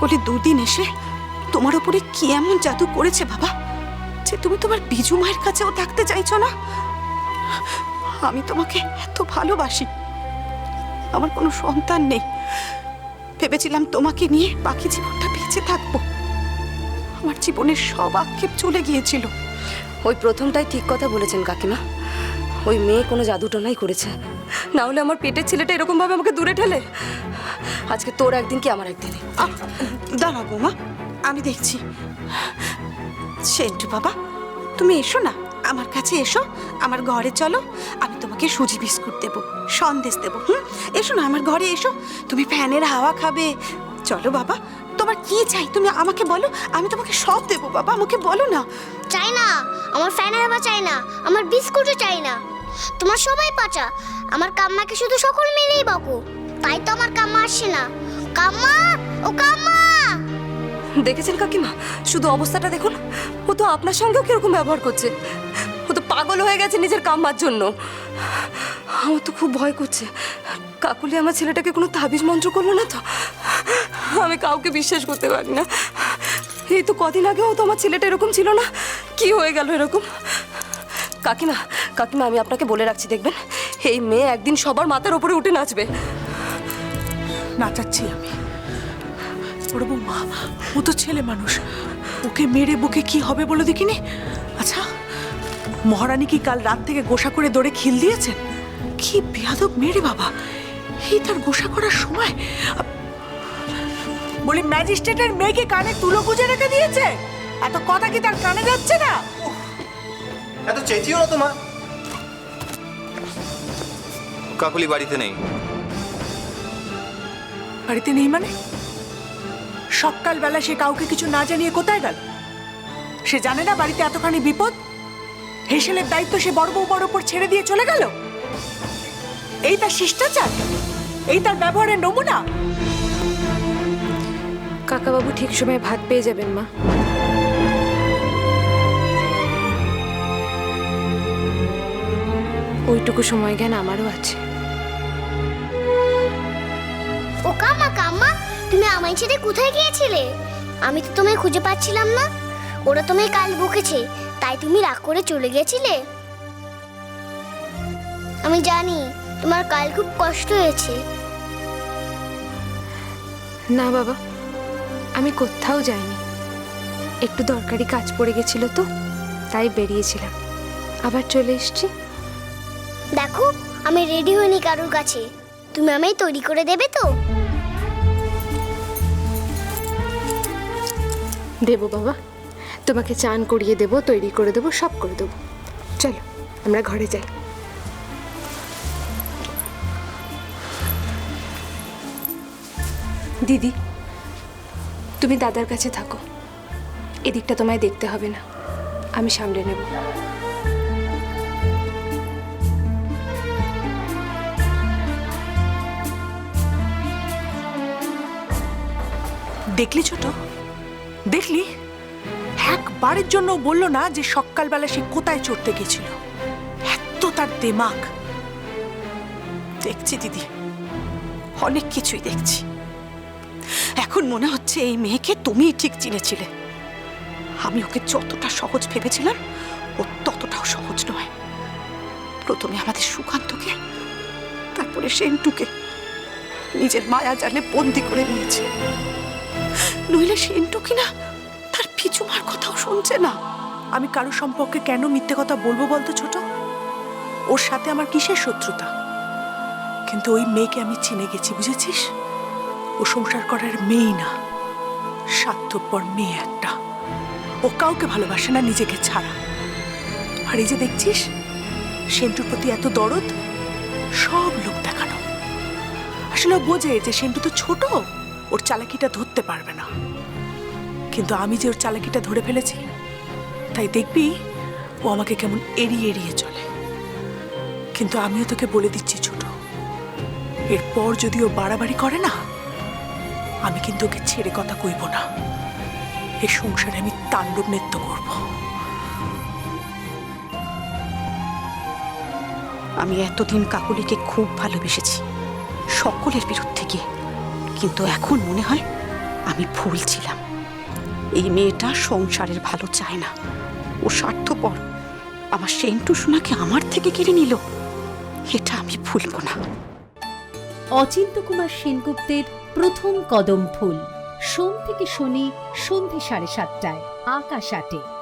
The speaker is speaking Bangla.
কাকলি দুদিন এসে তোমার উপরে কি এমন জাদু করেছে বাবা? যে তুমি তোমার বিজু মায়ের কাছেও থাকতে চাইছো না? আমি তোমাকে এত ভালোবাসি। আমার কোনো সন্তান নেই। ভেবেছিলাম তোমাকে নিয়ে বাকি জীবনটা বেঁচে থাকব। আমার জীবনের সব আক্ষেপ চলে গিয়েছিল। ওই প্রথমটাই ঠিক কথা বলেছেন কাকিমা। ওই মেয়ে কোনো জাদুটনাই করেছে। না হলে আমার পেটের ছেলেটা এরকমভাবে আমাকে দূরে ঠেলে। আজকে তোর একদিন কি আমার একদিন? দাঁড়াও বৌমা আমি দেখছি। সেন্টু বাবা তুমি এসো না আমার কাছে এসো আমার ঘরে চলো আমি তোমাকে সুজি বিস্কুট দেবো সন্দেশ দেবো হুম? এসো না আমার ঘরে এসো তুমি ফ্যানের হাওয়া খাবে। চলো বাবা তোমার কি চাই তুমি আমাকে বলো আমি তোমাকে সব দেবো বাবা আমাকে বলো না। চাই না আমার ফ্যানের হাওয়া চাই না আমার বিস্কুটও চাই না। তোমার সবাই পাচা আমার কাম্মাকে শুধু সকল মিলেই বকো তাই তো আমার কাম্মা আসছে না। কাম্মা, ও কাম্মা! দেখেছেন কাকিমা? শুধু অবস্থাটা দেখুন। ও তো আপনার সঙ্গেও কীরকম ব্যবহার করছে। ও তো পাগল হয়ে গেছে নিজের কাম্মার জন্য। আমার তো খুব ভয় করছে। কাকুলি আমার ছেলেটাকে কোনো তাবিজ মন্ত্র করল না তো? আমি কাউকে বিশ্বাস করতে পারি না। এই তো কদিন আগেও তো আমার ছেলেটা এরকম ছিল না। কি হয়ে গেল এরকম? কাকিমা কাকিমা, আমি আপনাকে বলে রাখছি, দেখবেন? এই মেয়ে একদিন সবার মাথার উপরে উঠে নাচবে। নাচাচ্ছি আমি। ওর বৌমা, ও তো ছেলে মানুষ। ওকে মেরে বুকে কি হবে বলো দেখিনি? আচ্ছা মহারানী কি কাল রাত থেকে গোসা করে দৌড়ে খিল দিয়েছেন? কি বেয়াদব মেরে বাবা। এই তার গোসা করার সময় বলি ম্যাজিস্ট্রেটের মেয়েকে কানে তুলো গুজে রেখে দিয়েছে। এত কথা কি তার কানে যাচ্ছে না? এত চেঁচিও না তোমার কাকুলি বাড়িতে নেই। বাড়িতে নেই মানে? সকালবেলা সে কাউকে কিছু না জানিয়ে কোথায় গেল? সে জানে না বাড়িতে এতখানি বিপদ? হেসেলের দায়িত্ব সে বড় বৌমার ওপর ছেড়ে দিয়ে চলে গেল? এই তার শিষ্টাচার? এই তার ব্যবহারের নমুনা? কাকাবাবু ঠিক সময়ে ভাত পেয়ে যাবেন মা। ওইটুকু সময় জ্ঞান আমারও আছে। ও কাম্মা কাম্মা তুমি আমায় ছেড়ে কোথায় গিয়েছিলে? আমি তো তোমায় খুঁজে পাচ্ছিলাম না। ওরা তোমায় কাল বকেছে তাই তুমি রাগ করে চলে গেছিলে আমি জানি তোমার কাল খুব কষ্ট হয়েছে। না বাবা আমি কোথাও যাইনি। একটু দরকারি কাজ পড়ে গেছিল তো তাই বেরিয়েছিলাম। আবার চলে এসছি। দেখো আমি রেডি হইনি কারোর কাছে। তুমি আমায় তৈরি করে দেবে তো? দেবো বাবা। তোমাকে চান করিয়ে দেবো, তৈরি করে দেবো, সব করে দেবো। চলো, আমরা ঘরে যাই। দিদি, তুমি দাদার কাছে থাকো। এদিকটা তোমায় দেখতে হবে না। আমি সামলে নেব। দেখলি ছোট? দেখলি? একবারের জন্য বলল না যে সকালবেলা সে কোথায় চড়তে গেছিল। এত তার দেমাগ। দেখছি দিদি, অনেক কিছুই দেখছি। এখন মনে হচ্ছে এই মেয়েকে তুমিই ঠিক চিনেছিলে। আমি ওকে যতটা সহজ ভেবেছিলাম, ও ততটাও সহজ নয়। প্রথমে আমাদের সুকান্তকে, তারপরে সেন্টুকে, নিজের মায়া জালে বন্দি করে নিয়েছে। নইলে সেন্টু কিনা? তার পিছু মার কথাও শুনছে না। আমি কারও সম্পর্কে কেন মিথ্যে কথা বলব বলতো ছোট? ওর সাথে আমার কিসের শত্রুতা? কিন্তু ওই মেয়েকে আমি চিনে গেছি, বুঝেছিস? ও সংসার করার মেয়েই না, স্বার্থপর মেয়ে একটা। ও কাউকে ভালোবাসে না, নিজেকে ছাড়া। আর এই যে দেখছিস, সেন্টুর প্রতি এত দরদ, সব লোক দেখানো। আসলে বোঝে যে সেন্টু তো ছোট। ওর চালাকিটা ধরতে পারবে না। কিন্তু আমি যে ওর চালাকিটা ধরে ফেলেছি, তাই দেখবি ও আমাকে কেমন এড়িয়ে এড়িয়ে চলে। কিন্তু আমিও তোকে বলে দিচ্ছি ছোট, এরপর যদি ও বাড়াবাড়ি করে না, আমি কিন্তু ওকে ছেড়ে কথা কইব না। এ সংসারে আমি তাণ্ডব নৃত্য করব। আমি এতদিন কাকুলিকে খুব ভালোবেসেছি, সকলের বিরুদ্ধে গিয়ে। কিন্তু এখন মনে হয় আমি ভুল ছিলাম। এই মেয়েটা সংসারের ভালো চায় না। ও স্বার্থপর। আমার সেন্টু সোনাকে আমার থেকে কেড়ে নিল। এটা আমি ভুলব না। অচিন্ত কুমার সেনগুপ্তের প্রথম কদম ফুল। সোম থেকে শনি, সন্ধে সাড়ে সাতটায়, আকাশ আটে।